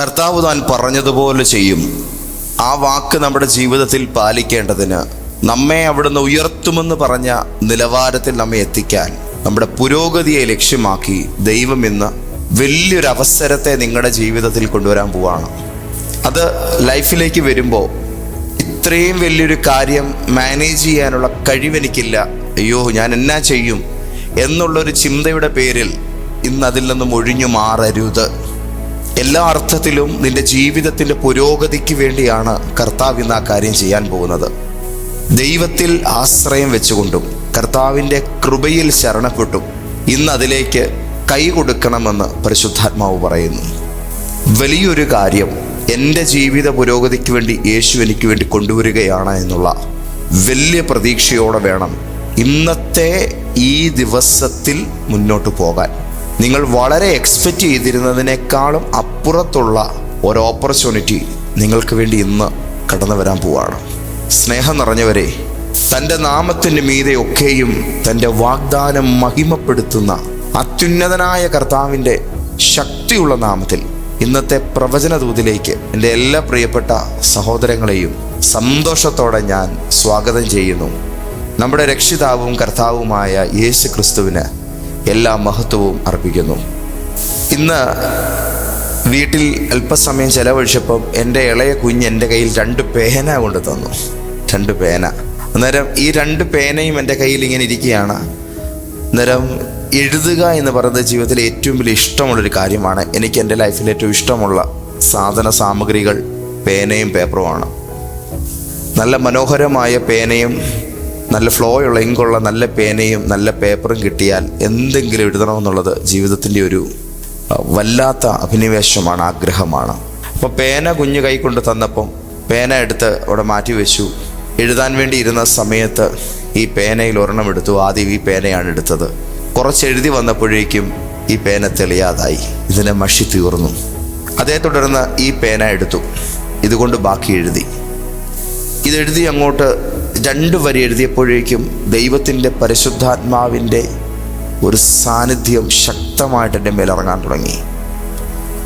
കർത്താവ് താൻ പറഞ്ഞതുപോലെ ചെയ്യും. ആ വാക്ക് നമ്മുടെ ജീവിതത്തിൽ പാലിക്കേണ്ടതിന് നമ്മെ അവിടുന്ന് ഉയർത്തുമെന്ന് പറഞ്ഞ നിലവാരത്തിൽ നമ്മെ എത്തിക്കാൻ നമ്മുടെ പുരോഗതിയെ ലക്ഷ്യമാക്കി ദൈവം ഇന്ന് വലിയൊരു അവസരത്തെ നിങ്ങളുടെ ജീവിതത്തിൽ കൊണ്ടുവരാൻ പോവാണ്. അത് ലൈഫിലേക്ക് വരുമ്പോൾ ഇത്രയും വലിയൊരു കാര്യം മാനേജ് ചെയ്യാനുള്ള കഴിവെനിക്കില്ല. അയ്യോ ഞാൻ എന്നാ ചെയ്യും? എന്നുള്ളൊരു ചിന്തയുടെ പേരിൽ ഇന്ന് അതിൽ നിന്നും ഒഴിഞ്ഞു മാറരുത്. എല്ലാ അർത്ഥത്തിലും നിന്റെ ജീവിതത്തിന്റെ പുരോഗതിക്ക് വേണ്ടിയാണ് കർത്താവ് ഇന്ന് ആ കാര്യം ചെയ്യാൻ പോകുന്നത്. ദൈവത്തിൽ ആശ്രയം വെച്ചുകൊണ്ടും കർത്താവിന്റെ കൃപയിൽ ശരണപ്പെട്ടും ഇന്ന് അതിലേക്ക് കൈ കൊടുക്കണമെന്ന് പരിശുദ്ധാത്മാവ് പറയുന്നു. വലിയൊരു കാര്യം എന്റെ ജീവിത പുരോഗതിക്ക് വേണ്ടി യേശു എനിക്ക് വേണ്ടി കൊണ്ടുവരികയാണ് എന്നുള്ള വലിയ പ്രതീക്ഷയോടെ വേണം ഇന്നത്തെ ഈ ദിവസത്തിൽ മുന്നോട്ട് പോകാൻ. നിങ്ങൾ വളരെ എക്സ്പെക്റ്റ് ചെയ്തിരുന്നതിനേക്കാളും അപ്പുറത്തുള്ള ഒരു ഓപ്പർച്യൂണിറ്റി നിങ്ങൾക്ക് വേണ്ടി ഇന്ന് കടന്നു വരാൻ പോവാണ്. സ്നേഹം നിറഞ്ഞവരെ തന്റെ നാമത്തിന്റെ മീതെ ഒക്കെയും തന്റെ വാഗ്ദാനം മഹിമപ്പെടുത്തുന്ന അത്യുന്നതനായ കർത്താവിന്റെ ശക്തിയുള്ള നാമത്തിൽ ഇന്നത്തെ പ്രവചന ദൂതിലേക്ക് എന്റെ എല്ലാ പ്രിയപ്പെട്ട സഹോദരങ്ങളെയും സന്തോഷത്തോടെ ഞാൻ സ്വാഗതം ചെയ്യുന്നു. നമ്മുടെ രക്ഷിതാവും കർത്താവുമായ യേശു ക്രിസ്തുവിന് എല്ലാ മഹത്വവും അർപ്പിക്കുന്നു. ഇന്ന് വീട്ടിൽ അല്പസമയം ചെലവഴിച്ചപ്പം എന്റെ ഇളയ കുഞ്ഞ് എന്റെ കയ്യിൽ രണ്ട് പേന കൊണ്ട് തന്നു. രണ്ട് പേന. അന്നേരം ഈ രണ്ട് പേനയും എന്റെ കയ്യിൽ ഇങ്ങനെ ഇരിക്കുകയാണ്. അന്നേരം എഴുതുക എന്ന് പറയുന്നത് ജീവിതത്തിലെ ഏറ്റവും വലിയ ഇഷ്ടമുള്ളൊരു കാര്യമാണ്. എനിക്ക് എന്റെ ലൈഫിൽ ഏറ്റവും ഇഷ്ടമുള്ള സാധന സാമഗ്രികൾ പേനയും പേപ്പറുമാണ്. നല്ല മനോഹരമായ പേനയും നല്ല ഫ്ലോ ഉള്ള ഇങ്കുള്ള നല്ല പേനയും നല്ല പേപ്പറും കിട്ടിയാൽ എന്തെങ്കിലും എഴുതണമെന്നുള്ളത് ജീവിതത്തിന്റെ ഒരു വല്ലാത്ത അഭിനിവേശമാണ് ആഗ്രഹമാണ്. അപ്പോൾ പേന കുഞ്ഞ് കൈ കൊണ്ട് തന്നപ്പം പേന എടുത്ത് അവിടെ മാറ്റി വെച്ചു. എഴുതാൻ വേണ്ടി ഇരുന്ന സമയത്ത് ഈ പേനയിൽ ഒരെണ്ണം എടുത്തു. ആദ്യം ഈ പേനയാണ് എടുത്തത്. കുറച്ച് എഴുതി വന്നപ്പോഴേക്കും ഈ പേന തെളിയാതായി. ഇതിനെ മഷി തീർന്നു. അതേ തുടർന്ന് ഈ പേന എടുത്തു. ഇതുകൊണ്ട് ബാക്കി എഴുതി. ഇതെഴുതി അങ്ങോട്ട് രണ്ട് വരി എഴുതിയപ്പോഴേക്കും ദൈവത്തിന്റെ പരിശുദ്ധാത്മാവിന്റെ ഒരു സാന്നിധ്യം ശക്തമായിട്ട് എന്റെ മേലിറങ്ങാൻ തുടങ്ങി.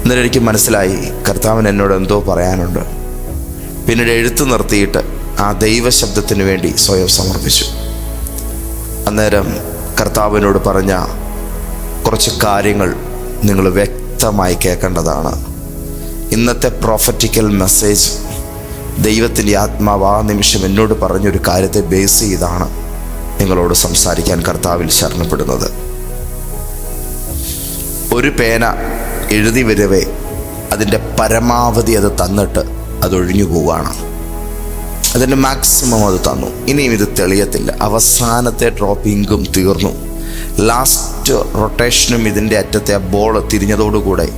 എന്നിട്ട് എനിക്ക് മനസ്സിലായി കർത്താവിന് എന്നോട് എന്തോ പറയാനുണ്ട്. പിന്നീട് എഴുത്ത് നിർത്തിയിട്ട് ആ ദൈവശബ്ദത്തിന് വേണ്ടി സ്വയം സമർപ്പിച്ചു. അന്നേരം കർത്താവിനോട് പറഞ്ഞ കുറച്ച് കാര്യങ്ങൾ നിങ്ങൾ വ്യക്തമായി കേൾക്കേണ്ടതാണ്. ഇന്നത്തെ പ്രോഫറ്റിക്കൽ മെസ്സേജ് ദൈവത്തിന്റെ ആത്മാവ് ആ നിമിഷം എന്നോട് പറഞ്ഞൊരു കാര്യത്തെ ബേസ് ചെയ്താണ് നിങ്ങളോട് സംസാരിക്കാൻ കർത്താവിൽ ശരണപ്പെടുന്നത്. ഒരു പേന എഴുതി വരവേ അതിന്റെ പരമാവധി അത് തന്നിട്ട് അതൊഴിഞ്ഞു പോവുകയാണ്. അതിന്റെ മാക്സിമം അത് തന്നു. ഇനിയും ഇത് തെളിയത്തില്ല. അവസാനത്തെ ഡ്രോപ്പിങ്കും തീർന്നു. ലാസ്റ്റ് റൊട്ടേഷനും ഇതിന്റെ അറ്റത്തെ ബോൾ തിരിഞ്ഞതോടുകൂടെ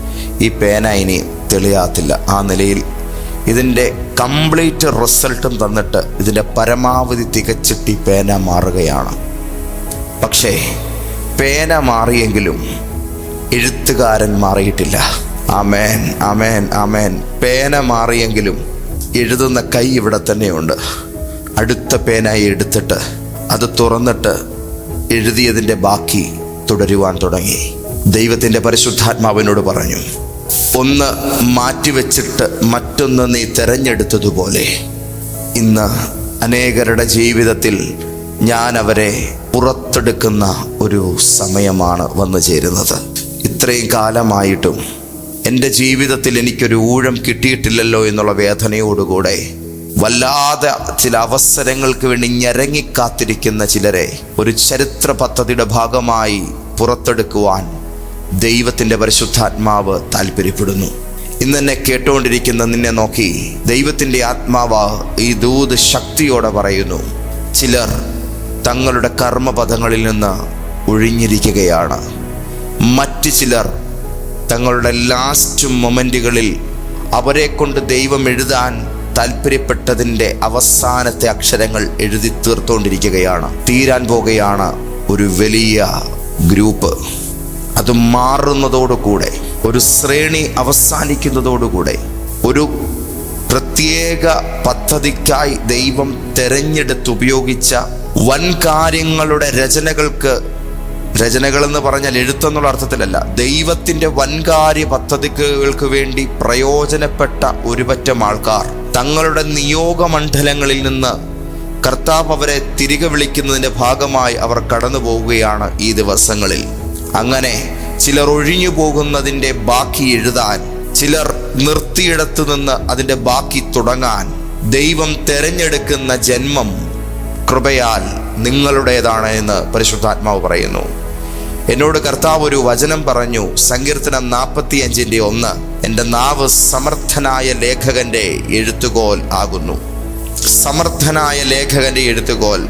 ഈ പേന ഇനി തെളിയാത്തില്ല. ആ നിലയിൽ ഇതിന്റെ കംപ്ലീറ്റ് റിസൾട്ടും തന്നിട്ട് ഇതിന്റെ പരമാവധി തികച്ചിട്ട് ഈ പേന മാറുകയാണ്. പക്ഷേ പേന മാറിയെങ്കിലും എഴുത്തുകാരൻ മാറിയിട്ടില്ല. അമേൻ അമേൻ അമേൻ പേന മാറിയെങ്കിലും എഴുതുന്ന കൈ ഇവിടെ തന്നെയുണ്ട്. അടുത്ത പേനായി എടുത്തിട്ട് അത് തുറന്നിട്ട് എഴുതിയതിന്റെ ബാക്കി തുടരുവാൻ തുടങ്ങി. ദൈവത്തിന്റെ പരിശുദ്ധാത്മാവിനോട് പറഞ്ഞു ഒന്ന് മാറ്റിവെച്ചിട്ട് മറ്റൊന്ന് നീ തെരഞ്ഞെടുത്തതുപോലെ. ഇന്ന് അനേകരുടെ ജീവിതത്തിൽ ഞാൻ അവരെ പുറത്തെടുക്കുന്ന ഒരു സമയമാണ് വന്നു ചേരുന്നത്. ഇത്രയും കാലമായിട്ടും എന്റെ ജീവിതത്തിൽ എനിക്കൊരു ഊഴം കിട്ടിയിട്ടില്ലല്ലോ എന്നുള്ള വേദനയോടുകൂടെ വല്ലാതെ ചില അവസരങ്ങൾക്ക് വേണ്ടി ഞരങ്ങിക്കാത്തിരിക്കുന്ന ചിലരെ ഒരു ചരിത്ര പദ്ധതിയുടെ ഭാഗമായി പുറത്തെടുക്കുവാൻ ദൈവത്തിന്റെ പരിശുദ്ധാത്മാവ് താല്പര്യപ്പെടുന്നു ഇന്ന് എന്നെ കേട്ടുകൊണ്ടിരിക്കുന്ന നിന്നെ നോക്കി ദൈവത്തിന്റെ ആത്മാവ് ഈ ദൂത് ശക്തിയോടെ പറയുന്നു. ചിലർ തങ്ങളുടെ കർമ്മപഥങ്ങളിൽ നിന്ന് ഒഴിഞ്ഞിരിക്കുകയാണ്. മറ്റ് ചിലർ തങ്ങളുടെ ലാസ്റ്റ് മൊമെന്റുകളിൽ അവരെ കൊണ്ട് ദൈവം എഴുതാൻ താല്പര്യപ്പെട്ടതിന്റെ അവസാനത്തെ അക്ഷരങ്ങൾ എഴുതി തീർത്തുകൊണ്ടിരിക്കുകയാണ്. തീരാൻ പോകുകയാണ് ഒരു വലിയ ഗ്രൂപ്പ്. അത് മാറുന്നതോടുകൂടെ ഒരു ശ്രേണി അവസാനിക്കുന്നതോടുകൂടെ ഒരു പ്രത്യേക പദ്ധതിക്കായി ദൈവം തെരഞ്ഞെടുത്ത് ഉപയോഗിച്ച വൻ കാര്യങ്ങളുടെ രചനകൾക്ക് രചനകൾ എന്ന് പറഞ്ഞാൽ എഴുത്തെന്നുള്ള അർത്ഥത്തിലല്ല ദൈവത്തിന്റെ വൻകാര്യ പദ്ധതികൾക്ക് വേണ്ടി പ്രയോജനപ്പെട്ട ഒരുപറ്റം ആൾക്കാർ തങ്ങളുടെ നിയോഗമണ്ഡലങ്ങളിൽ നിന്ന് കർത്താവ് അവരെ തിരികെ വിളിക്കുന്നതിന്റെ ഭാഗമായി അവർ കടന്നു പോവുകയാണ് ഈ ദിവസങ്ങളിൽ. അങ്ങനെ ചിലർ ഒഴിഞ്ഞു പോകുന്നതിന്റെ ബാക്കി എഴുതാൻ ചിലർ നിർത്തിയിടത്തു നിന്ന് അതിന്റെ ബാക്കി തുടങ്ങാൻ ദൈവം തെരഞ്ഞെടുക്കുന്ന ജന്മം കൃപയാൽ നിങ്ങളുടേതാണ് എന്ന് പരിശുദ്ധാത്മാവ് പറയുന്നു. എന്നോട് കർത്താവ് ഒരു വചനം പറഞ്ഞു സങ്കീർത്തനം നാൽപ്പത്തി അഞ്ചിന്റെ ഒന്ന് എന്റെ നാവ് സമർത്ഥനായ ലേഖകന്റെ എഴുത്തുകോൽ ആകുന്നു. സമർത്ഥനായ ലേഖകന്റെ എഴുത്തുകോൽ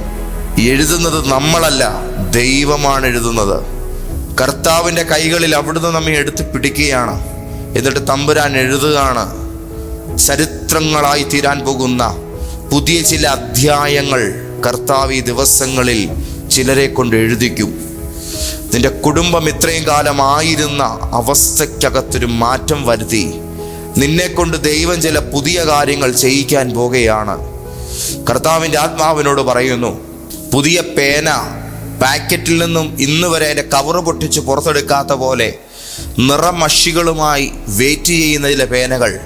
എഴുതുന്നത് നമ്മളല്ല ദൈവമാണ് എഴുതുന്നത്. കർത്താവിന്റെ കൈകളിൽ അവിടുന്ന് നമ്മെ എടുത്ത് പിടിക്കുകയാണ്. എന്നിട്ട് തമ്പുരാൻ എഴുതുകയാണ് ചരിത്രങ്ങളായി തീരാൻ പോകുന്ന പുതിയ ചില അധ്യായങ്ങൾ കർത്താവ് ഈ ദിവസങ്ങളിൽ ചിലരെ കൊണ്ട് എഴുതിക്കും. നിന്റെ കുടുംബം ഇത്രയും കാലമായിരുന്ന അവസ്ഥയ്ക്കകത്തൊരു മാറ്റം വരുത്തി നിന്നെ കൊണ്ട് ദൈവം ചില പുതിയ കാര്യങ്ങൾ ചെയ്യിക്കാൻ പോകുകയാണ്. കർത്താവിന്റെ ആത്മാവിനോട് പറയുന്നു പുതിയ പേന പാക്കറ്റിൽ നിന്നും ഇന്ന് വരെ അതിന്റെ കവറ് പൊട്ടിച്ച് പുറത്തെടുക്കാത്ത പോലെ നിറമഷികളുമായി വെയിറ്റ് ചെയ്യുന്ന ചില പേനകൾ.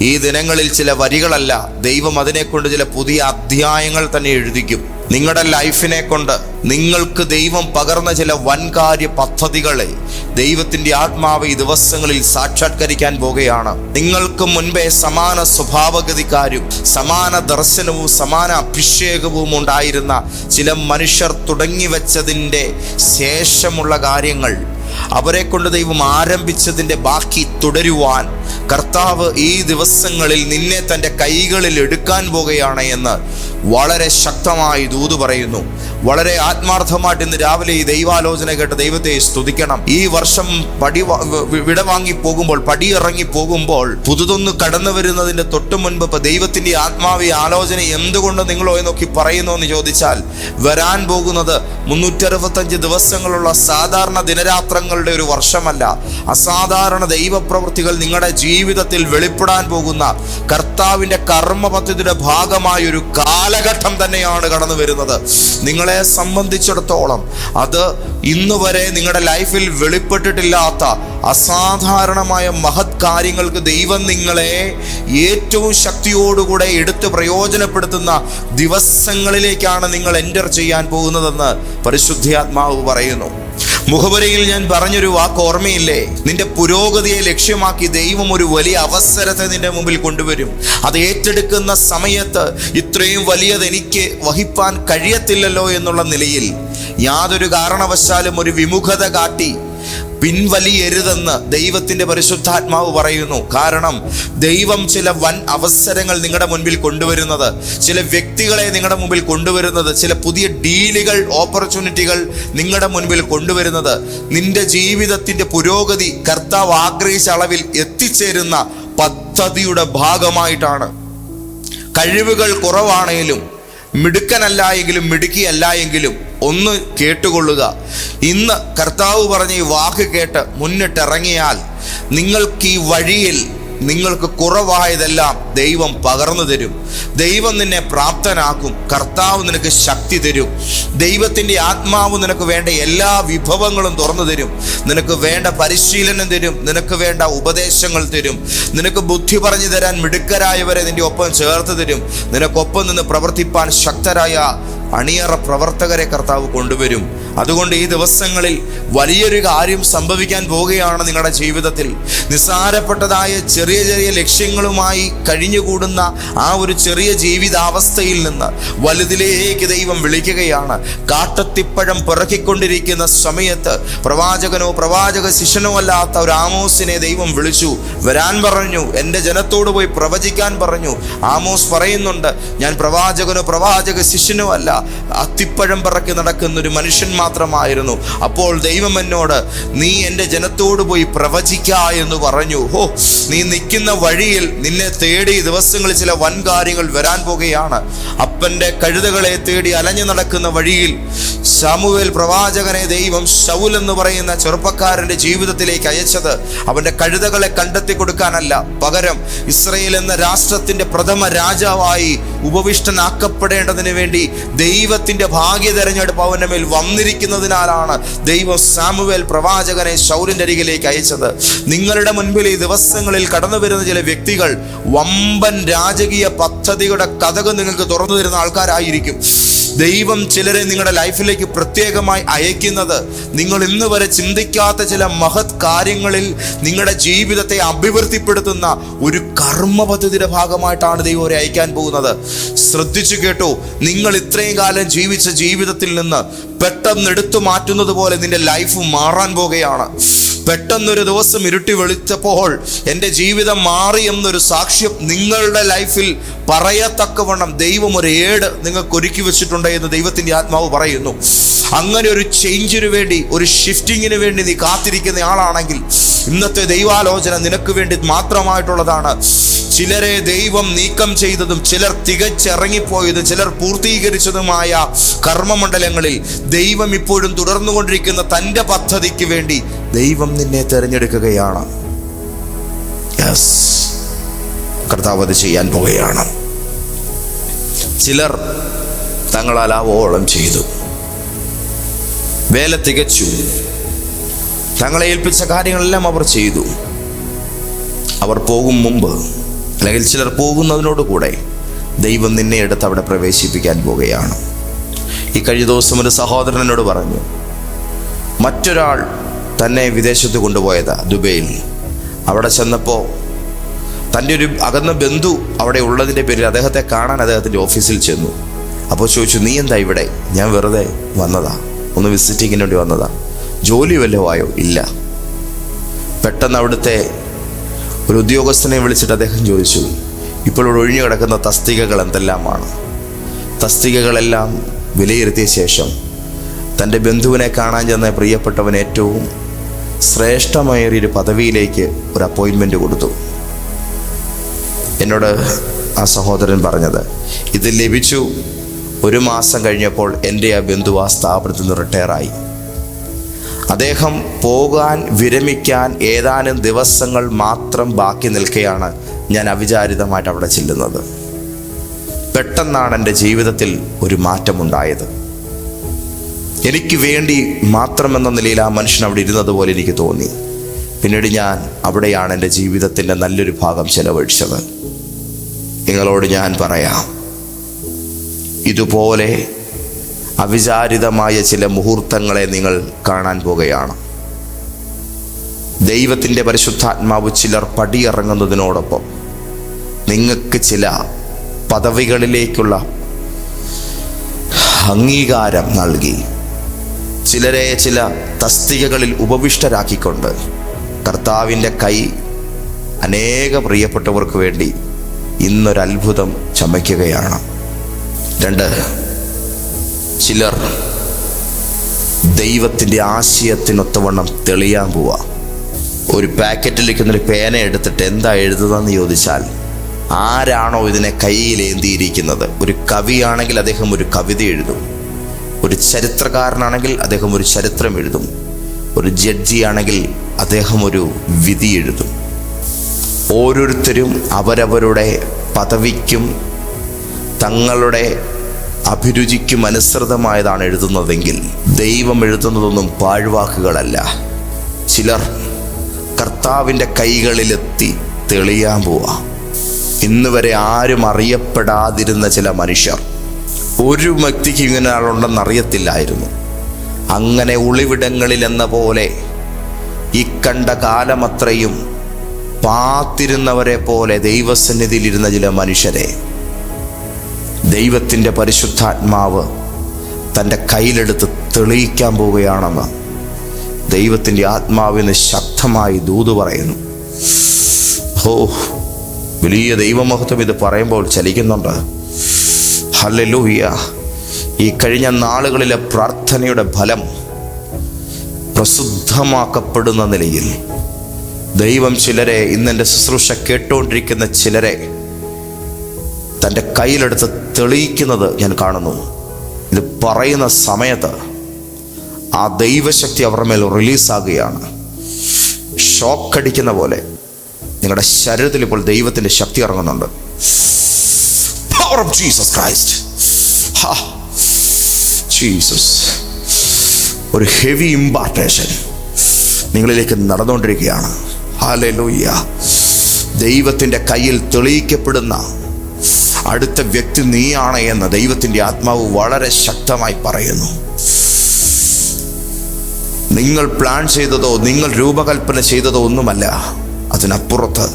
ഈ ദിനങ്ങളിൽ ചില വരികളല്ല ദൈവം അതിനെക്കൊണ്ട് ചില പുതിയ അധ്യായങ്ങൾ തന്നെ എഴുതിക്കും. നിങ്ങളുടെ ലൈഫിനെ കൊണ്ട് നിങ്ങൾക്ക് ദൈവം പകർന്ന ചില വൻകാര്യ പദ്ധതികളെ ദൈവത്തിന്റെ ആത്മാവ് ഈ ദിവസങ്ങളിൽ സാക്ഷാത്കരിക്കാൻ പോകുകയാണ് നിങ്ങൾക്ക് മുൻപേ സമാന സ്വഭാവഗതിക്കാരും സമാന ദർശനവും സമാന അഭിഷേകവും ഉണ്ടായിരുന്ന ചില മനുഷ്യർ തുടങ്ങി വെച്ചതിന്റെ ശേഷമുള്ള കാര്യങ്ങൾ അവരെ കൊണ്ട് ദൈവം ആരംഭിച്ചതിന്റെ ബാക്കി തുടരുവാൻ കർത്താവ് ഈ ദിവസങ്ങളിൽ നിന്നെ തന്റെ കൈകളിൽ എടുക്കാൻ പോകുകയാണ് എന്ന് വളരെ ശക്തമായി ദൂത് പറയുന്നു. വളരെ ആത്മാർത്ഥമായിട്ട് ഇന്ന് രാവിലെ ഈ ദൈവാലോചന കേട്ട് ദൈവത്തെ സ്തുതിക്കണം. ഈ വർഷം പടി വിടവാങ്ങി പോകുമ്പോൾ പടിയിറങ്ങി പോകുമ്പോൾ പുതുതൊന്ന് കടന്നു വരുന്നതിന്റെ തൊട്ടു മുൻപ് ദൈവത്തിന്റെ ആത്മാവി ആലോചന എന്തുകൊണ്ട് നിങ്ങളോ നോക്കി പറയുന്നു എന്ന് ചോദിച്ചാൽ വരാൻ പോകുന്നത് മുന്നൂറ്ററുപത്തഞ്ച് ദിവസങ്ങളുള്ള സാധാരണ ദിനരാത്രങ്ങളുടെ ഒരു വർഷമല്ല. അസാധാരണ ദൈവപ്രവൃത്തികൾ നിങ്ങളുടെ ജീവിതത്തിൽ വെളിപ്പെടാൻ പോകുന്ന കർത്താവിന്റെ കർമ്മ പദ്ധതിയുടെ ഭാഗമായ ഒരു കാലഘട്ടം തന്നെയാണ് കടന്നു വരുന്നത്. നിങ്ങളെ സംബന്ധിച്ചിടത്തോളം അത് ഇന്ന് വരെ നിങ്ങളുടെ ലൈഫിൽ വെളിപ്പെട്ടിട്ടില്ലാത്ത അസാധാരണമായ മഹത് കാര്യങ്ങൾക്ക് ദൈവം നിങ്ങളെ ഏറ്റവും ശക്തിയോടുകൂടെ എടുത്ത് പ്രയോജനപ്പെടുത്തുന്ന ദിവസങ്ങളിലേക്കാണ് നിങ്ങൾ എന്റർ ചെയ്യാൻ പോകുന്നതെന്ന് പരിശുദ്ധാത്മാവ് പറയുന്നു. മുഖവരയിൽ ഞാൻ പറഞ്ഞൊരു വാക്ക് ഓർമ്മയില്ലേ? നിന്റെ പുരോഗതിയെ ലക്ഷ്യമാക്കി ദൈവം ഒരു വലിയ അവസരത്തെ നിന്റെ മുമ്പിൽ കൊണ്ടുവരും. അത് ഏറ്റെടുക്കുന്ന സമയത്ത് ഇത്രയും വലിയത് എനിക്ക് വഹിപ്പാൻ കഴിയത്തില്ലല്ലോ എന്നുള്ള നിലയിൽ യാതൊരു കാരണവശാലും ഒരു വിമുഖത കാട്ടി പിൻവലിയരുതെന്ന് ദൈവത്തിന്റെ പരിശുദ്ധാത്മാവ് പറയുന്നു. കാരണം ദൈവം ചില വൻ അവസരങ്ങൾ നിങ്ങളുടെ മുൻപിൽ കൊണ്ടുവരുന്നത് ചില വ്യക്തികളെ നിങ്ങളുടെ മുമ്പിൽ കൊണ്ടുവരുന്നത് ചില പുതിയ ഡീലുകൾ ഓപ്പർച്യൂണിറ്റികൾ നിങ്ങളുടെ മുൻപിൽ കൊണ്ടുവരുന്നത് നിന്റെ ജീവിതത്തിന്റെ പുരോഗതി കർത്താവ് ആഗ്രഹിച്ച അളവിൽ എത്തിച്ചേരുന്ന പദ്ധതിയുടെ ഭാഗമായിട്ടാണ്. കഴിവുകൾ കുറവാണെങ്കിലും മിടുക്കനല്ല എങ്കിലും മിടുക്കിയല്ല എങ്കിലും ഒന്ന് കേട്ടുകൊള്ളുക. ഇന്ന് കർത്താവ് പറഞ്ഞ ഈ വാക്ക് കേട്ട് മുന്നിട്ടിറങ്ങിയാൽ നിങ്ങൾക്ക് ഈ വഴിയിൽ നിങ്ങൾക്ക് കുറവായതെല്ലാം ദൈവം പകർന്നു തരും. ദൈവം നിന്നെ പ്രാപ്തനാക്കും. കർത്താവ് നിനക്ക് ശക്തി തരും. ദൈവത്തിന്റെ ആത്മാവ് നിനക്ക് വേണ്ട എല്ലാ വിഭവങ്ങളും തുറന്നു തരും. നിനക്ക് വേണ്ട പരിശീലനം തരും. നിനക്ക് വേണ്ട ഉപദേശങ്ങൾ തരും. നിനക്ക് ബുദ്ധി പറഞ്ഞു തരാൻ മിടുക്കരായവരെ നിന്റെ ഒപ്പം ചേർത്ത് തരും. നിനക്കൊപ്പം നിന്ന് പ്രവർത്തിപ്പാൻ ശക്തരായ അണിയറ പ്രവർത്തകരെ കർത്താവ് കൊണ്ടുവരും. അതുകൊണ്ട് ഈ ദിവസങ്ങളിൽ വലിയൊരു കാര്യം സംഭവിക്കാൻ പോവുകയാണ് നിങ്ങളുടെ ജീവിതത്തിൽ. നിസ്സാരപ്പെട്ടതായ ചെറിയ ചെറിയ ലക്ഷ്യങ്ങളുമായി കഴിഞ്ഞുകൂടുന്ന ആ ഒരു ചെറിയ ജീവിതാവസ്ഥയിൽ നിന്ന് വലുതിലേക്ക് ദൈവം വിളിക്കുകയാണ്. കാട്ടത്തിപ്പഴം പിറക്കിക്കൊണ്ടിരിക്കുന്ന സമയത്ത് പ്രവാചകനോ പ്രവാചക ശിഷ്യനോ അല്ലാത്ത ഒരു ആമോസിനെ ദൈവം വിളിച്ചു. വരാൻ പറഞ്ഞു. എന്റെ ജനത്തോട് പോയി പ്രവചിക്കാൻ പറഞ്ഞു. ആമോസ് പറയുന്നുണ്ട് ഞാൻ പ്രവാചകനോ പ്രവാചക ശിഷ്യനോ അല്ല. അത്തിപ്പഴം പിറക്കി നടക്കുന്ന ഒരു മനുഷ്യൻ മാത്രമായിരുന്നു. അപ്പോൾ ദൈവം എന്നോട് നീ എന്റെ ജനത്തോട് പോയി പ്രവചിക്ക എന്ന് പറഞ്ഞു. ഹോ നീ നിൽക്കുന്ന വഴിയിൽ നിന്നെ തേടി ദിവസങ്ങളിൽ ചില വൻകാര്യങ്ങൾ വരാൻ പോകുകയാണ്. അപ്പന്റെ കഴുതകളെ തേടി അലഞ്ഞു നടക്കുന്ന വഴിയിൽ സാമുവേൽ പ്രവാചകനെ ദൈവം ഷൗൽ എന്ന് പറയുന്ന ചെറുപ്പക്കാരന്റെ ജീവിതത്തിലേക്ക് അയച്ചത് അവന്റെ കഴുതകളെ കണ്ടെത്തി കൊടുക്കാനല്ല. പകരം ഇസ്രയേൽ എന്ന രാഷ്ട്രത്തിന്റെ പ്രഥമ രാജാവായി ഉപവിഷ്ടനാക്കപ്പെടേണ്ടതിന് വേണ്ടി ദൈവത്തിന്റെ ഭാഗ്യ തെരഞ്ഞെടുപ്പ് അവന്റെ മേൽ അറിയാതിരിക്കുന്നതിനാലാണ് ദൈവം സാമുവേൽ പ്രവാചകനെ ശൗലിന്റെ അരികിലേക്ക് അയച്ചത്. നിങ്ങളുടെ മുൻപിൽ ഈ ദിവസങ്ങളിൽ കടന്നു വരുന്ന ചില വ്യക്തികൾ വമ്പൻ രാജകീയ പദ്ധതിയുടെ കഥകൾ നിങ്ങൾക്ക് തുറന്നു തരുന്ന ആൾക്കാരായിരിക്കും. ദൈവം ചിലരെ നിങ്ങളുടെ ലൈഫിലേക്ക് പ്രത്യേകമായി അയക്കുന്നത് നിങ്ങൾ ഇന്ന് വരെ ചിന്തിക്കാത്ത ചില മഹത് കാര്യങ്ങളിൽ നിങ്ങളുടെ ജീവിതത്തെ അഭിവൃദ്ധിപ്പെടുത്തുന്ന ഒരു കർമ്മ പദ്ധതിയുടെ ഭാഗമായിട്ടാണ് ദൈവം അവരെ അയക്കാൻ പോകുന്നത്. ശ്രദ്ധിച്ചു കേട്ടോ നിങ്ങൾ ഇത്രയും കാലം ജീവിച്ച ജീവിതത്തിൽ നിന്ന് പെട്ടെന്ന് എടുത്തു മാറ്റുന്നത് പോലെ നിന്റെ ലൈഫ് മാറാൻ പോകുകയാണ് പെട്ടെന്നൊരു ദിവസം ഇരുട്ടി വെളിച്ചപ്പോൾ എന്റെ ജീവിതം മാറി എന്നൊരു സാക്ഷ്യം നിങ്ങളുടെ ലൈഫിൽ പറയത്തക്കവണ്ണം ദൈവം ഒരു ഏട് നിങ്ങൾക്ക് ഒരുക്കി വെച്ചിട്ടുണ്ട് എന്ന് ദൈവത്തിന്റെ ആത്മാവ് പറയുന്നു. അങ്ങനെ ഒരു ചേഞ്ചിനു വേണ്ടി ഒരു ഷിഫ്റ്റിങ്ങിന് വേണ്ടി നീ കാത്തിരിക്കുന്ന ആളാണെങ്കിൽ ഇന്നത്തെ ദൈവാലോചന നിനക്ക് വേണ്ടി മാത്രമായിട്ടുള്ളതാണ്. ചിലരെ ദൈവം നീക്കം ചെയ്തതും ചിലർ തികച്ചിറങ്ങിപ്പോയതും ചിലർ പൂർത്തീകരിച്ചതുമായ കർമ്മമണ്ഡലങ്ങളിൽ ദൈവം ഇപ്പോഴും തുടർന്നുകൊണ്ടിരിക്കുന്ന തന്റെ പദ്ധതിക്ക് വേണ്ടി ദൈവം നിന്നെ തിരഞ്ഞെടുക്കുകയാണ്. യെസ് കർത്താവ് ചെയ്യാൻ പോവുകയാണ്. ചിലർ തങ്ങളാൽ ആവോളം ചെയ്തു. വേല തികച്ചു. തങ്ങളെ ഏൽപ്പിച്ച കാര്യങ്ങളെല്ലാം അവർ ചെയ്തു. അവർ പോകും മുമ്പ് അല്ലെങ്കിൽ ചിലർ പോകുന്നതിനോട് കൂടെ ദൈവം നിന്നെ എടുത്ത് അവിടെ പ്രവേശിപ്പിക്കാൻ പോവുകയാണ് ഈ കഴിഞ്ഞ ദിവസം ഒരു സഹോദരനോട് പറഞ്ഞു മറ്റൊരാൾ തന്നെ വിദേശത്ത് കൊണ്ടുപോയതാ ദുബൈയിൽ. അവിടെ ചെന്നപ്പോൾ തന്റെ ഒരു അകന്ന ബന്ധു അവിടെ ഉള്ളതിന്റെ പേരിൽ അദ്ദേഹത്തെ കാണാൻ അദ്ദേഹത്തിന്റെ ഓഫീസിൽ ചെന്നു. അപ്പോൾ ചോദിച്ചു നീ എന്താ ഇവിടെ? ഞാൻ വെറുതെ വന്നതാ. ഒന്ന് വിസിറ്റിങ്ങിന് വേണ്ടി വന്നതാ. ജോലി വല്ലതും ആയോ ഇല്ല. പെട്ടെന്ന് അവിടുത്തെ ഒരു ഉദ്യോഗസ്ഥനെ വിളിച്ചിട്ട് അദ്ദേഹം ചോദിച്ചു ഇപ്പോൾ ഇവിടെ ഒഴിഞ്ഞു കിടക്കുന്ന തസ്തികകൾ എന്തെല്ലാമാണ്? തസ്തികകളെല്ലാം വിലയിരുത്തിയ ശേഷം തന്റെ ബന്ധുവിനെ കാണാൻ ചെന്ന പ്രിയപ്പെട്ടവൻ ഏറ്റവും ശ്രേഷ്ഠമായൊരു പദവിയിലേക്ക് ഒരു അപ്പോയിൻമെന്റ് കൊടുത്തു. എന്നോട് ആ സഹോദരൻ പറഞ്ഞത് ഇത് ലഭിച്ചു ഒരു മാസം കഴിഞ്ഞപ്പോൾ എന്റെ ആ ബന്ധു ആ സ്ഥാപനത്തിൽ നിന്ന് റിട്ടയറായി അദ്ദേഹം പോകാൻ വിരമിക്കാൻ ഏതാനും ദിവസങ്ങൾ മാത്രം ബാക്കി നിൽക്കെയാണ് ഞാൻ അവിചാരിതമായിട്ട് അവിടെ ചെല്ലുന്നത്. പെട്ടെന്നാണ് എന്റെ ജീവിതത്തിൽ ഒരു മാറ്റമുണ്ടായത്. എനിക്ക് വേണ്ടി മാത്രമെന്ന നിലയിൽ ആ മനുഷ്യൻ അവിടെ ഇരുന്നത് പോലെ എനിക്ക് തോന്നി. പിന്നീട് ഞാൻ അവിടെയാണ് എന്റെ ജീവിതത്തിന്റെ നല്ലൊരു ഭാഗം ചെലവഴിച്ചത്. നിങ്ങളോട് ഞാൻ പറയാം. ഇതുപോലെ അവിചാരിതമായ ചില മുഹൂർത്തങ്ങളെ നിങ്ങൾ കാണാൻ പോകുകയാണ്. ദൈവത്തിന്റെ പരിശുദ്ധാത്മാവ് ചിലർ പടിയിറങ്ങുന്നതിനോടൊപ്പം നിങ്ങൾക്ക് ചില പദവികളിലേക്കുള്ള അംഗീകാരം നൽകി. ചിലരെ ചില തസ്തികകളിൽ ഉപവിഷ്ടരാക്കിക്കൊണ്ട് കർത്താവിന്റെ കൈ അനേക പ്രിയപ്പെട്ടവർക്ക് വേണ്ടി ഇന്നൊരത്ഭുതം ചമയ്ക്കുകയാണ്. രണ്ട് ചിലർ ദൈവത്തിന്റെ ആശയത്തിനൊത്തവണ്ണം തെളിയാൻ പോവാ. ഒരു പാക്കറ്റിലിരിക്കുന്നൊരു പേന എടുത്തിട്ട് എന്താ എഴുതുന്നതെന്ന് ചോദിച്ചാൽ ആരാണോ ഇതിനെ കയ്യിലേന്തിയിരിക്കുന്നത് ഒരു കവിയാണെങ്കിൽ അദ്ദേഹം ഒരു കവിത എഴുതും. ഒരു ചരിത്രകാരനാണെങ്കിൽ അദ്ദേഹം ഒരു ചരിത്രം എഴുതും. ഒരു ജഡ്ജിയാണെങ്കിൽ അദ്ദേഹം ഒരു വിധി എഴുതും. ഓരോരുത്തരും അവരവരുടെ പദവിക്കും തങ്ങളുടെ അഭിരുചിക്കും അനുസൃതമായതാണ് എഴുതുന്നതെങ്കിൽ ദൈവം എഴുതുന്നതൊന്നും പാഴ്വാക്കുകളല്ല. ചിലർ കർത്താവിന്റെ കൈകളിലെത്തി തെളിയാൻ പോവാ. ഇന്ന് വരെ ആരും അറിയപ്പെടാതിരുന്ന ചില മനുഷ്യർ ഒരു വ്യക്തിക്ക് ഇങ്ങനെ ആളുണ്ടെന്ന് അറിയത്തില്ലായിരുന്നു. അങ്ങനെ ഒളിവിടങ്ങളിൽ എന്ന പോലെ ഈ കണ്ട കാലമത്രയും പാത്തിരുന്നവരെ പോലെ ദൈവസന്നിധിയിലിരുന്ന ചില മനുഷ്യരെ. ദൈവത്തിന്റെ പരിശുദ്ധാത്മാവ് തന്റെ കയ്യിലെടുത്ത് തെളിയിക്കാൻ പോവുകയാണെന്ന് ദൈവത്തിന്റെ ആത്മാവിന് ശക്തമായി ദൂത് പറയുന്നു. ഹോ വലിയ ദൈവമഹത്വം ഇത് പറയുമ്പോൾ ചലിക്കുന്നുണ്ട്. ഹല്ലേലൂയ. ഈ കഴിഞ്ഞ നാളുകളിലെ പ്രാർത്ഥനയുടെ ഫലം പ്രസിദ്ധമാക്കപ്പെടുന്ന നിലയിൽ ദൈവം ചിലരെ ഇന്നെന്റെ ശുശ്രൂഷ കേട്ടുകൊണ്ടിരിക്കുന്ന ചിലരെ തന്റെ കയ്യിലെടുത്ത് തെളിയിക്കുന്നത് ഞാൻ കാണുന്നു. ഇത് പറയുന്ന സമയത്ത് ആ ദൈവശക്തി അവരുടെ മേൽ റിലീസാകുകയാണ്. ഷോക്കടിക്കുന്ന പോലെ നിങ്ങളുടെ ശരീരത്തിൽ ഇപ്പോൾ ദൈവത്തിന്റെ ശക്തി ഇറങ്ങുന്നുണ്ട്. Power of Jesus Christ Jesus ഒരു ഹെവി ഇമ്പാർട്ടേഷൻ നിങ്ങളിലേക്ക് നടന്നുകൊണ്ടിരിക്കുകയാണ്. ഹാലലൂയ്യ ദൈവത്തിന്റെ കയ്യിൽ തെളിയിക്കപ്പെടുന്ന അടുത്ത വ്യക്തി നീയാണ് എന്ന് ദൈവത്തിന്റെ ആത്മാവ് വളരെ ശക്തമായി പറയുന്നു. നിങ്ങൾ പ്ലാൻ ചെയ്തതോ നിങ്ങൾ രൂപകൽപ്പന ചെയ്തതോ ഒന്നുമല്ല. അതിനപ്പുറത്ത്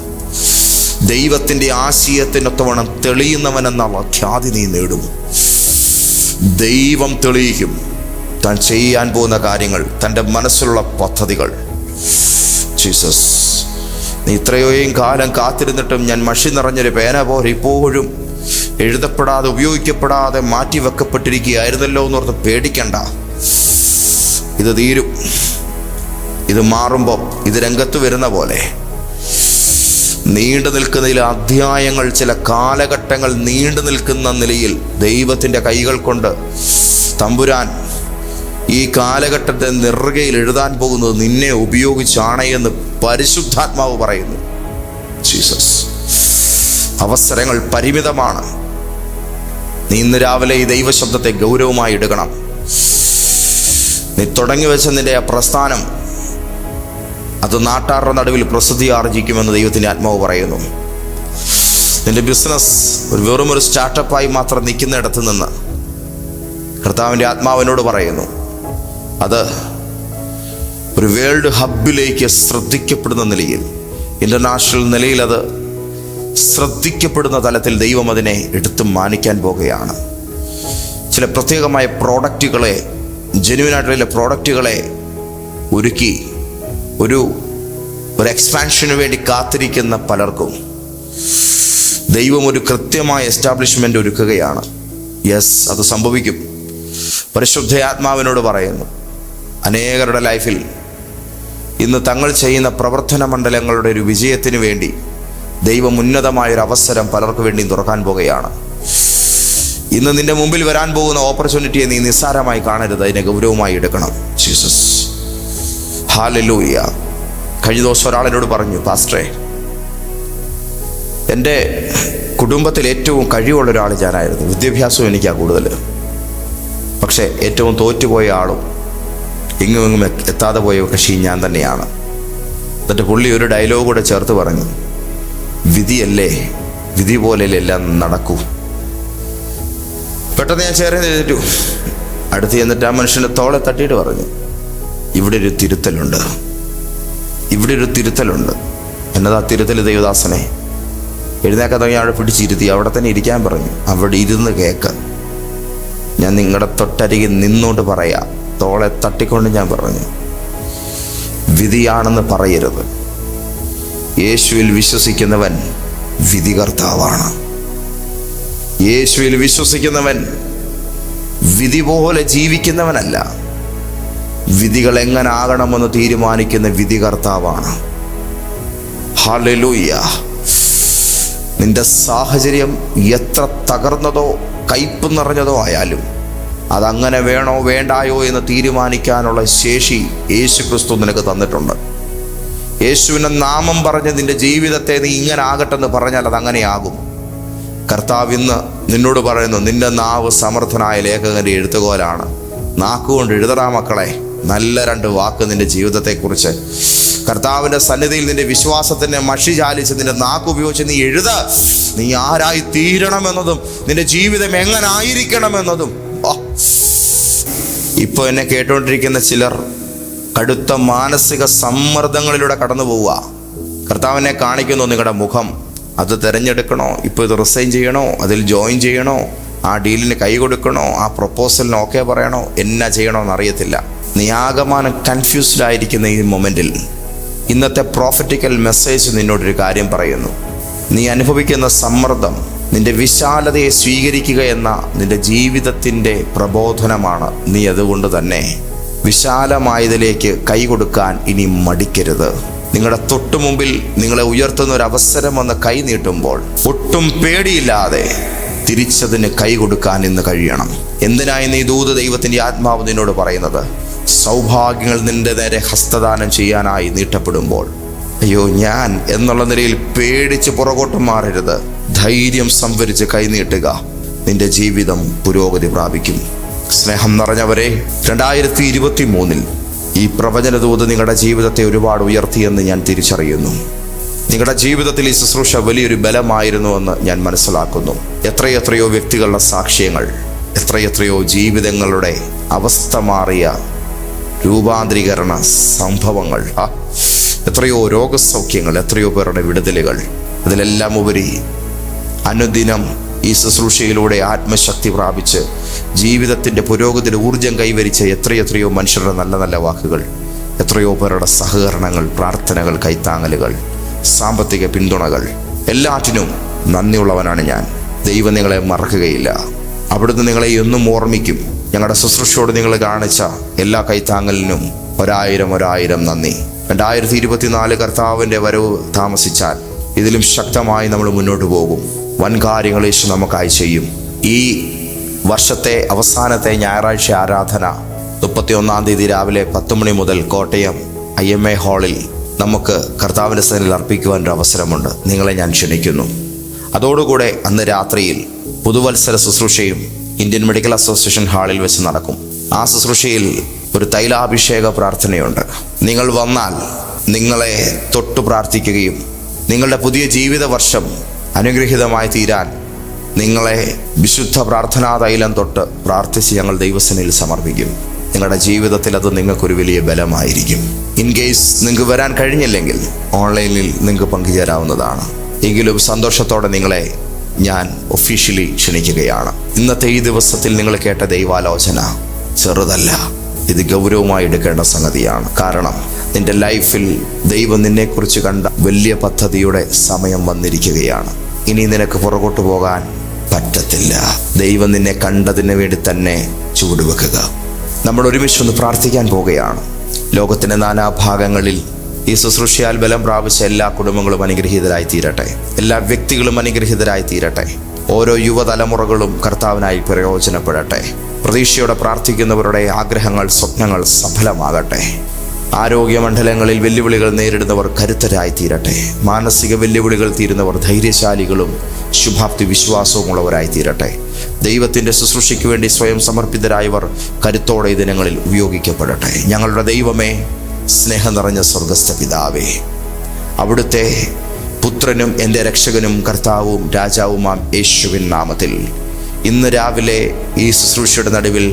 ദൈവത്തിന്റെ ആശയത്തിനൊത്തവണ്ണം തെളിയുന്നവനെന്നുള്ള ഖ്യാതി നീ നേടും. ദൈവം തെളിയിക്കും. താൻ ചെയ്യാൻ പോകുന്ന കാര്യങ്ങൾ തന്റെ മനസ്സിലുള്ള പദ്ധതികൾ. ജീസസ് ഇത്രയോയും കാലം കാത്തിരുന്നിട്ടും ഞാൻ മഷി നിറഞ്ഞൊരു പേന പോലെ ഇപ്പോഴും എഴുതപ്പെടാതെ ഉപയോഗിക്കപ്പെടാതെ മാറ്റി വെക്കപ്പെട്ടിരിക്കുകയായിരുന്നല്ലോ എന്ന് പറഞ്ഞ് പേടിക്കണ്ട. ഇത് തീരും. ഇത് മാറുമ്പോൾ ഇത് രംഗത്ത് വരുന്ന പോലെ. നീണ്ടു നിൽക്കുന്ന ചില അധ്യായങ്ങൾ ചില കാലഘട്ടങ്ങൾ നീണ്ടു നിൽക്കുന്ന നിലയിൽ ദൈവത്തിന്റെ കൈകൾ കൊണ്ട് തമ്പുരാൻ ഈ കാലഘട്ടത്തെ നിറുകയിൽ എഴുതാൻ പോകുന്നത് നിന്നെ ഉപയോഗിച്ചാണ് എന്ന് പരിശുദ്ധാത്മാവ് പറയുന്നു. ജീസസ് അവസരങ്ങൾ പരിമിതമാണ്. നീ ഇന്ന് രാവിലെ ഈ ദൈവശബ്ദത്തെ ഗൗരവമായി എടുക്കണം. നീ തുടങ്ങി വെച്ച നിന്റെ ആ പ്രസ്ഥാനം അത് നാട്ടാറുടെ നടുവിൽ പ്രസിദ്ധി ആർജിക്കുമെന്ന് ദൈവത്തിന്റെ ആത്മാവ് പറയുന്നു. നിന്റെ ബിസിനസ് ഒരു വെറും ഒരു സ്റ്റാർട്ടപ്പായി മാത്രം നിൽക്കുന്നിടത്ത് നിന്ന് കർത്താവിന്റെ ആത്മാവിനോട് പറയുന്നു അത് ഒരു വേൾഡ് ഹബിലേക്ക് ശ്രദ്ധിക്കപ്പെടുന്ന നിലയിൽ ഇന്റർനാഷണൽ നിലയിൽ അത് ശ്രദ്ധിക്കപ്പെടുന്ന തലത്തിൽ ദൈവം അതിനെ എടുത്തു മാനിക്കാൻ പോകുകയാണ്. ചില പ്രത്യേകമായ പ്രോഡക്റ്റുകളെ ജെനുവിനായിട്ടുള്ള പ്രോഡക്റ്റുകളെ ഒരുക്കി ഒരു ഒരു എക്സ്പാൻഷന് വേണ്ടി കാത്തിരിക്കുന്ന പലർക്കും ദൈവം ഒരു കൃത്യമായ എസ്റ്റാബ്ലിഷ്മെന്റ് ഒരുക്കുകയാണ്. യെസ് അത് സംഭവിക്കും. പരിശുദ്ധ ആത്മാവിനോട് പറയുന്നു. അനേകരുടെ ലൈഫിൽ ഇന്ന് തങ്ങൾ ചെയ്യുന്ന പ്രവർത്തന മണ്ഡലങ്ങളുടെ ഒരു വിജയത്തിന് വേണ്ടി ദൈവം ഉന്നതമായൊരു അവസരം പലർക്കു വേണ്ടി തുറക്കാൻ പോകുകയാണ്. ഇന്ന് നിന്റെ മുമ്പിൽ വരാൻ പോകുന്ന ഓപ്പർച്യൂണിറ്റിയെ നീ നിസ്സാരമായി കാണരുത്. അതിനെ ഗൗരവമായി എടുക്കണം. ജീസസ് ഹാലലൂയ കഴിഞ്ഞ ദിവസം ഒരാളിനോട് പറഞ്ഞു പാസ്റ്ററെ എന്റെ കുടുംബത്തിൽ ഏറ്റവും കഴിവുള്ള ഒരാൾ ഞാനായിരുന്നു. വിദ്യാഭ്യാസവും എനിക്കാണ് കൂടുതൽ പക്ഷേ ഏറ്റവും തോറ്റുപോയ ആളും എങ്ങും ഇങ്ങും എത്താതെ പോയ കക്ഷി ഞാൻ തന്നെയാണ്. എന്നിട്ട് പുള്ളി ഒരു ഡയലോഗ് കൂടെ ചേർത്ത് പറഞ്ഞു വിധിയല്ലേ വിധി പോലെയല്ലേ എല്ലാം നടക്കൂ. പെട്ടെന്ന് ഞാൻ ചേർന്ന് എഴുതിട്ടു അടുത്ത് ചെന്നിട്ട് ആ മനുഷ്യന്റെ തോളെ തട്ടിയിട്ട് പറഞ്ഞു ഇവിടെ ഒരു തിരുത്തലുണ്ട് ഇവിടെ ഒരു തിരുത്തലുണ്ട്. എന്നതാ തിരുത്തൽ ദേവദാസനെ? എഴുന്നേക്കാൻ തുടങ്ങി അവിടെ പിടിച്ചിരുത്തി അവിടെ തന്നെ ഇരിക്കാൻ പറഞ്ഞു അവിടെ ഇരുന്ന് കേക്ക്. ഞാൻ നിങ്ങളുടെ തൊട്ടരികിൽ നിന്നോണ്ട് പറയാ. തോളെ തട്ടിക്കൊണ്ട് ഞാൻ പറഞ്ഞു വിധിയാണെന്ന് പറയരുത്. യേശുവിൽ വിശ്വസിക്കുന്നവൻ വിധികർത്താവാണ്. യേശുവിൽ വിശ്വസിക്കുന്നവൻ വിധി പോലെ ജീവിക്കുന്നവനല്ല. വിധികൾ എങ്ങനെ ആകണമെന്ന് തീരുമാനിക്കുന്ന വിധികർത്താവാണ്. ഹാലലൂയ്യ നിന്റെ സാഹചര്യം എത്ര തകർന്നതോ കയ്പ് നിറഞ്ഞതോ ആയാലും അതങ്ങനെ വേണോ വേണ്ടായോ എന്ന് തീരുമാനിക്കാനുള്ള ശേഷി യേശു ക്രിസ്തു നിനക്ക് തന്നിട്ടുണ്ട്. യേശുവിനെ നാമം പറഞ്ഞ് നിന്റെ ജീവിതത്തെ നീ ഇങ്ങനെ ആകട്ടെന്ന് പറഞ്ഞാൽ അത് അങ്ങനെയാകും കർത്താവ് ഇന്ന് നിന്നോട് പറയുന്നു നിന്റെ നാവ് സമർത്ഥനായ ലേഖകന്റെ എഴുത്തുകോലാണ്. നാക്കുകൊണ്ട് എഴുതടാ മക്കളെ. നല്ല രണ്ട് വാക്ക് നിന്റെ ജീവിതത്തെക്കുറിച്ച്. കർത്താവിന്റെ സന്നിധിയിൽ നിന്റെ വിശ്വാസത്തിന്റെ മഷി ചാലിച്ച് നിന്റെ നാക്ക് ഉപയോഗിച്ച് നീ എഴുത. നീ ആരായി തീരണമെന്നതും നിന്റെ ജീവിതം എങ്ങനെ ഇപ്പൊ എന്നെ കേട്ടുകൊണ്ടിരിക്കുന്ന ചിലർ കടുത്ത മാനസിക സമ്മർദ്ദങ്ങളിലൂടെ കടന്നു പോവുക. കർത്താവിനെ കാണിക്കുന്നു നിങ്ങളുടെ മുഖം. അത് തിരഞ്ഞെടുക്കണോ? ഇപ്പൊ ഇത് റിസൈൻ ചെയ്യണോ? അതിൽ ജോയിൻ ചെയ്യണോ? ആ ഡീലിന് കൈ കൊടുക്കണോ? ആ പ്രപ്പോസലിന് ഓക്കെ പറയണോ? എന്നാ ചെയ്യണോ എന്നറിയത്തില്ല നീ ആകമാനം കൺഫ്യൂസ്ഡ് ആയിരിക്കുന്ന ഈ മൊമെന്റിൽ ഇന്നത്തെ പ്രോഫറ്റിക്കൽ മെസ്സേജ് നിന്നോടൊരു കാര്യം പറയുന്നു. നീ അനുഭവിക്കുന്ന സമ്മർദ്ദം നിന്റെ വിശാലതയെ സ്വീകരിക്കുക എന്ന നിന്റെ ജീവിതത്തിന്റെ പ്രബോധനമാണ് നീ അതുകൊണ്ട് തന്നെ വിശാലമായതിലേക്ക് കൈ കൊടുക്കാൻ ഇനി മടിക്കരുത്. നിങ്ങളുടെ തൊട്ടു മുമ്പിൽ നിങ്ങളെ ഉയർത്തുന്ന ഒരു അവസരം വന്ന് കൈ നീട്ടുമ്പോൾ ഒട്ടും പേടിയില്ലാതെ തിരിച്ചതിന് കൈ കൊടുക്കാൻ ഇന്ന് കഴിയണം. എന്തിനായി നീ ദൂത ദൈവത്തിന്റെ ആത്മാവ് നിന്നോട് പറയുന്നത്? സൗഭാഗ്യങ്ങൾ നിന്റെ നേരെ ഹസ്തദാനം ചെയ്യാനായി നീട്ടപ്പെടുമ്പോൾ. അയ്യോ ഞാൻ എന്നുള്ള നിലയിൽ പേടിച്ച് പുറകോട്ട് മാറരുത്. ധൈര്യം സംഭരിച്ച് കൈനീട്ടുക നിന്റെ ജീവിതം പുരോഗതി പ്രാപിക്കും. സ്നേഹം നിറഞ്ഞവരെ രണ്ടായിരത്തി ഇരുപത്തി മൂന്നിൽ ഈ പ്രവചനദൂത് നിങ്ങളുടെ ജീവിതത്തെ ഒരുപാട് ഉയർത്തിയെന്ന് ഞാൻ തിരിച്ചറിയുന്നു. നിങ്ങളുടെ ജീവിതത്തിൽ ഈ ശുശ്രൂഷ വലിയൊരു ബലമായിരുന്നുവെന്ന് ഞാൻ മനസ്സിലാക്കുന്നു. എത്രയെത്രയോ വ്യക്തികളുടെ സാക്ഷ്യങ്ങൾ എത്രയെത്രയോ ജീവിതങ്ങളുടെ അവസ്ഥ മാറിയ രൂപാന്തരീകരണ സംഭവങ്ങൾ എത്രയോ രോഗസൗഖ്യങ്ങൾ എത്രയോ പേരുടെ വിടുതലുകൾ അതിലെല്ലാം ഉപരി അനുദിനം ഈ ശുശ്രൂഷയിലൂടെ ആത്മശക്തി പ്രാപിച്ച് ജീവിതത്തിന്റെ പുരോഗതിയിൽ ഊർജം കൈവരിച്ച എത്രയെത്രയോ മനുഷ്യരുടെ നല്ല നല്ല വാക്കുകൾ എത്രയോ പേരുടെ സഹകരണങ്ങൾ പ്രാർത്ഥനകൾ കൈത്താങ്ങലുകൾ സാമ്പത്തിക പിന്തുണകൾ. എല്ലാറ്റിനും നന്ദിയുള്ളവനാണ് ഞാൻ. ദൈവം നിങ്ങളെ മറക്കുകയില്ല. അവിടുന്ന് നിങ്ങളെ എന്നും ഓർമ്മിക്കും. ഞങ്ങളുടെ ശുശ്രൂഷയോട് നിങ്ങൾ കാണിച്ച എല്ലാ കൈത്താങ്ങലിനും ഒരായിരം ഒരായിരം നന്ദി. രണ്ടായിരത്തി ഇരുപത്തിനാല് കർത്താവിന്റെ വരവ് താമസിച്ചാൽ ഇതിലും ശക്തമായി നമ്മൾ മുന്നോട്ട് പോകും. വൻ കാര്യങ്ങൾ യേശു നമുക്കായി ചെയ്യും. ഈ വർഷത്തെ അവസാനത്തെ ഞായറാഴ്ച ആരാധന മുപ്പത്തി ഒന്നാം തീയതി രാവിലെ പത്ത് മണി മുതൽ കോട്ടയം ഐ എം എ ഹാളിൽ നമുക്ക് കർത്താവിന്റെ സേനയിൽ അർപ്പിക്കുവാൻ ഒരു അവസരമുണ്ട്. നിങ്ങളെ ഞാൻ ക്ഷണിക്കുന്നു. അതോടുകൂടെ അന്ന് രാത്രിയിൽ പുതുവത്സര ശുശ്രൂഷയും ഇന്ത്യൻ മെഡിക്കൽ അസോസിയേഷൻ ഹാളിൽ വെച്ച് നടക്കും. ആ ശുശ്രൂഷയിൽ ഒരു തൈലാഭിഷേക പ്രാർത്ഥനയുണ്ട്. നിങ്ങൾ വന്നാൽ നിങ്ങളെ തൊട്ടു പ്രാർത്ഥിക്കുകയും നിങ്ങളുടെ പുതിയ ജീവിത വർഷം അനുഗ്രഹീതമായി തീരാൻ നിങ്ങളെ വിശുദ്ധ പ്രാർത്ഥനാ തൈലം തൊട്ട് പ്രാർത്ഥിച്ച് ഞങ്ങൾ ദൈവസനയിൽ സമർപ്പിക്കും. നിങ്ങളുടെ ജീവിതത്തിൽ അത് നിങ്ങൾക്കൊരു വലിയ ബലമായിരിക്കും. ഇൻ കേസ് നിങ്ങൾക്ക് വരാൻ കഴിഞ്ഞില്ലെങ്കിൽ ഓൺലൈനിൽ നിങ്ങൾക്ക് പങ്കുചേരാവുന്നതാണ്. എങ്കിലും സന്തോഷത്തോടെ നിങ്ങളെ ഞാൻ ഒഫീഷ്യലി ക്ഷണിക്കുകയാണ്. ഇന്നത്തെ ഈ ദിവസത്തിൽ നിങ്ങൾ കേട്ട ദൈവാലോചന ചെറുതല്ല. ഇത് ഗൗരവമായി എടുക്കേണ്ട സംഗതിയാണ്. കാരണം നിന്റെ ലൈഫിൽ ദൈവം നിന്നെക്കുറിച്ച് കണ്ട വലിയ പദ്ധതിയുടെ സമയം വന്നിരിക്കുകയാണ്. ഇനി നിനക്ക് പുറകോട്ട് പോകാൻ പറ്റത്തില്ല. ദൈവം നിന്നെ കണ്ടതിന് വേണ്ടി തന്നെ ചൂടുവെക്കുക നമ്മൾ ഒരുമിച്ച് ഒന്ന് പ്രാർത്ഥിക്കാൻ പോവുകയാണ്. ലോകത്തിന്റെ നാനാഭാഗങ്ങളിൽ ഈ ശുശ്രൂഷയാൽ ബലം പ്രാപിച്ച എല്ലാ കുടുംബങ്ങളും അനുഗ്രഹീതരായി തീരട്ടെ. എല്ലാ വ്യക്തികളും അനുഗ്രഹീതരായി തീരട്ടെ. ഓരോ യുവതലമുറകളും കർത്താവിനായി പ്രയോജനപ്പെടട്ടെ. പ്രതീക്ഷയോടെ പ്രാർത്ഥിക്കുന്നവരുടെ ആഗ്രഹങ്ങൾ സ്വപ്നങ്ങൾ സഫലമാകട്ടെ. ആരോഗ്യമണ്ഡലങ്ങളിൽ വെല്ലുവിളികൾ നേരിടുന്നവർ കരുത്തരായി തീരട്ടെ മാനസിക വെല്ലുവിളികൾ തീരുന്നവർ ധൈര്യശാലികളും ശുഭാപ്തി വിശ്വാസവുമുള്ളവരായി തീരട്ടെ ദൈവത്തിന്റെ ശുശ്രൂഷയ്ക്ക് വേണ്ടി സ്വയം സമർപ്പിതരായവർ കരുത്തോടെ ദിനങ്ങളിൽ ഉപയോഗിക്കപ്പെടട്ടെ. ഞങ്ങളുടെ ദൈവമേ സ്നേഹം നിറഞ്ഞ സ്വർഗസ്ഥ പിതാവേ അവിടുത്തെ പുത്രനും എന്റെ രക്ഷകനും കർത്താവും രാജാവുമാം യേശുവിൻ നാമത്തിൽ ഇന്ന് രാവിലെ ഈ ശുശ്രൂഷയുടെ നടുവിൽ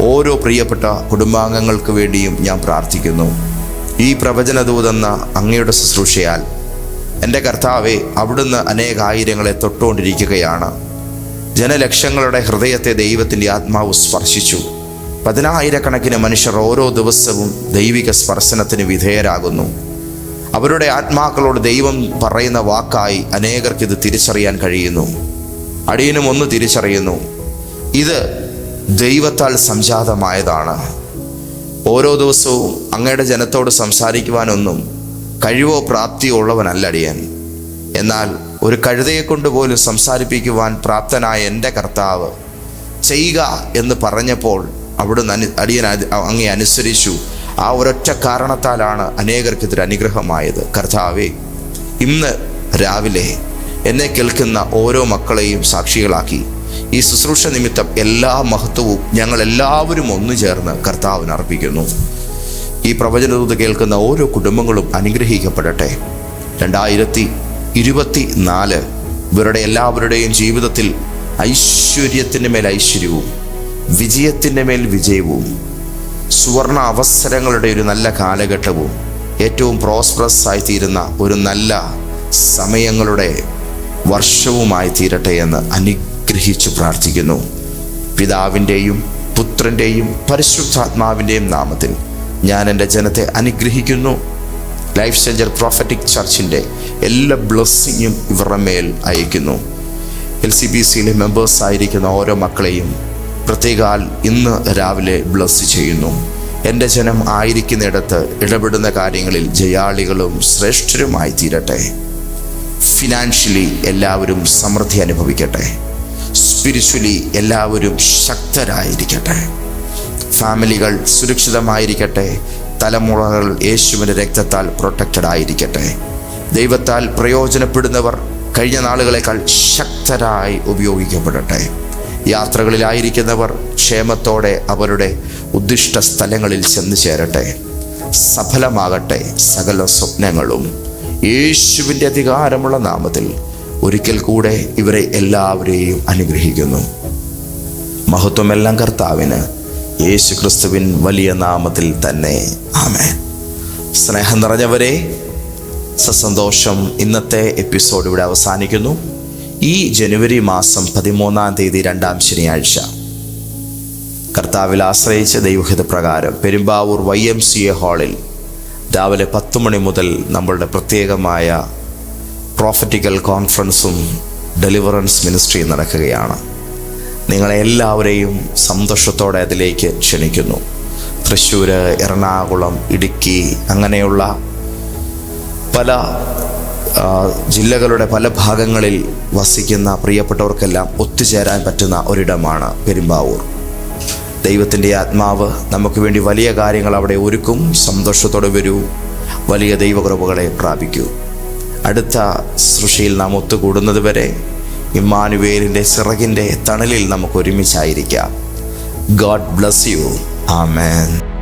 ഓരോ പ്രിയപ്പെട്ട കുടുംബാംഗങ്ങൾക്ക് വേണ്ടിയും ഞാൻ പ്രാർത്ഥിക്കുന്നു. ഈ പ്രവചനദൂതെന്ന അങ്ങയുടെ ശുശ്രൂഷയാൽ എന്റെ കർത്താവെ അവിടുന്ന് അനേകായിരങ്ങളെ തൊട്ടുകൊണ്ടിരിക്കുകയാണ്. ജനലക്ഷങ്ങളുടെ ഹൃദയത്തെ ദൈവത്തിന്റെ ആത്മാവ് സ്പർശിച്ചു. പതിനായിരക്കണക്കിന് മനുഷ്യർ ഓരോ ദിവസവും ദൈവിക സ്പർശനത്തിന് വിധേയരാകുന്നു. അവരുടെ ആത്മാക്കളോട് ദൈവം പറയുന്ന വാക്കായി അനേകർക്ക് ഇത് തിരിച്ചറിയാൻ കഴിയുന്നു. അടിയനും ഒന്ന് തിരിച്ചറിയുന്നു. ഇത് ദൈവത്താൽ സംജാതമായതാണ്. ഓരോ ദിവസവും അങ്ങയുടെ ജനത്തോട് സംസാരിക്കുവാനൊന്നും കഴിവോ പ്രാപ്തിയോ ഉള്ളവനല്ല അടിയൻ. എന്നാൽ ഒരു കഴുതയെ കൊണ്ട് പോലും സംസാരിപ്പിക്കുവാൻ പ്രാപ്തനായ എന്റെ കർത്താവ് ചെയ്യുക എന്ന് പറഞ്ഞപ്പോൾ അവിടുന്ന് അനു അടിയൻ അങ്ങെ അനുസരിച്ചു. ആ ഒരൊറ്റ കാരണത്താലാണ് അനേകർക്ക് ഇതൊരു അനുഗ്രഹമായത്. കർത്താവേ ഇന്ന് രാവിലെ എന്നെ കേൾക്കുന്ന ഓരോ മക്കളെയും സാക്ഷികളാക്കി. ഈ ശുശ്രൂഷ നിമിത്തം എല്ലാ മഹത്വവും ഞങ്ങൾ എല്ലാവരും ഒന്നു ചേർന്ന് കർത്താവിന് അർപ്പിക്കുന്നു. ഈ പ്രവചനദൂത് കേൾക്കുന്ന ഓരോ കുടുംബങ്ങളും അനുഗ്രഹിക്കപ്പെടട്ടെ. രണ്ടായിരത്തി ഇരുപത്തി നാല് ഇവരുടെ എല്ലാവരുടെയും ജീവിതത്തിൽ ഐശ്വര്യത്തിന്റെ മേൽ ഐശ്വര്യവും വിജയത്തിന്റെ മേൽ വിജയവും സുവർണ അവസരങ്ങളുടെ ഒരു നല്ല കാലഘട്ടവും ഏറ്റവും പ്രോസ്പറസ് ആയിത്തീരുന്ന ഒരു നല്ല സമയങ്ങളുടെ വർഷവുമായി തീരട്ടെ എന്ന് അനുഗ്രഹിച്ചു പ്രാർത്ഥിക്കുന്നു. പിതാവിന്റെയും പുത്രന്റെയും പരിശുദ്ധാത്മാവിന്റെയും നാമത്തിൽ ഞാൻ എന്റെ ജനത്തെ അനുഗ്രഹിക്കുന്നു. ലൈഫ് ചേഞ്ചർ പ്രോഫറ്റിക് ചർച്ചിന്റെ എല്ലാ ബ്ലെസ്സിങ്ങും ഇവരുടെ മേൽ അയക്കുന്നു എൽ സി ബി സിയിലെ മെമ്പേഴ്സ് ആയിരിക്കുന്ന ഓരോ മക്കളെയും പ്രത്യേകാൽ ഇന്ന് രാവിലെ ബ്ലസ് ചെയ്യുന്നു. എന്റെ ജനം ആയിരിക്കുന്നിടത്ത് ഇടപെടുന്ന കാര്യങ്ങളിൽ ജയാളികളും ശ്രേഷ്ഠരുമായി തീരട്ടെ ഫിനാൻഷ്യലി എല്ലാവരും സമൃദ്ധി അനുഭവിക്കട്ടെ. സ്പിരിച്വലി എല്ലാവരും ശക്തരായിരിക്കട്ടെ. ഫാമിലികൾ സുരക്ഷിതമായിരിക്കട്ടെ. തലമുറകൾ യേശുവിന്റെ രക്തത്താൽ പ്രൊട്ടക്റ്റഡ് ആയിരിക്കട്ടെ. ദൈവത്താൽ പ്രയോജനപ്പെടുന്നവർ കഴിഞ്ഞ നാളുകളെക്കാൾ ശക്തരായി ഉപയോഗിക്കപ്പെടട്ടെ. യാത്രകളിലായിരിക്കുന്നവർ ക്ഷേമത്തോടെ അവരുടെ ഉദ്ദിഷ്ട സ്ഥലങ്ങളിൽ ചെന്ന് ചേരട്ടെ. സഫലമാകട്ടെ സകല സ്വപ്നങ്ങളും. യേശുവിന്റെ അധികാരമുള്ള നാമത്തിൽ ഒരിക്കൽ കൂടെ ഇവരെ എല്ലാവരെയും അനുഗ്രഹിക്കുന്നു. മഹത്വമെല്ലാം കർത്താവിന് യേശു ക്രിസ്തുവിൻ വലിയ നാമത്തിൽ തന്നെ. ആമേ സ്നേഹം നിറഞ്ഞവരെ സസന്തോഷം ഇന്നത്തെ എപ്പിസോഡ് ഇവിടെ അവസാനിക്കുന്നു. ഈ ജനുവരി മാസം പതിമൂന്നാം തീയതി രണ്ടാം ശനിയാഴ്ച. കർത്താവിൽ ആശ്രയിച്ച ദൈവഹിത പ്രകാരം Perumbavoor Y M C A ഹാളിൽ രാവിലെ പത്ത് മണി മുതൽ നമ്മളുടെ പ്രത്യേകമായ പ്രോഫറ്റിക്കൽ കോൺഫറൻസും ഡെലിവറൻസ് മിനിസ്ട്രിയും നടക്കുകയാണ്. നിങ്ങളെ എല്ലാവരെയും സന്തോഷത്തോടെ അതിലേക്ക് ക്ഷണിക്കുന്നു. തൃശ്ശൂർ എറണാകുളം ഇടുക്കി അങ്ങനെയുള്ള പല ജില്ലകളുടെ പല ഭാഗങ്ങളിൽ വസിക്കുന്ന പ്രിയപ്പെട്ടവർക്കെല്ലാം ഒത്തുചേരാൻ പറ്റുന്ന ഒരിടമാണ് പെരുമ്പാവൂർ. ദൈവത്തിന്റെ ആത്മാവ് നമുക്ക് വേണ്ടി വലിയ കാര്യങ്ങൾ അവിടെ ഒരുക്കും സന്തോഷത്തോടെ വരൂ വലിയ ദൈവകൃപകളെ പ്രാപിക്കൂ. അടുത്ത സൃഷ്ടിയിൽ നാം ഒത്തുകൂടുന്നത് വരെ ഇമ്മാനുവേലിന്റെ ചിറകിന്റെ തണലിൽ നമുക്ക് ഒരുമിച്ചായിരിക്കാം. God bless you amen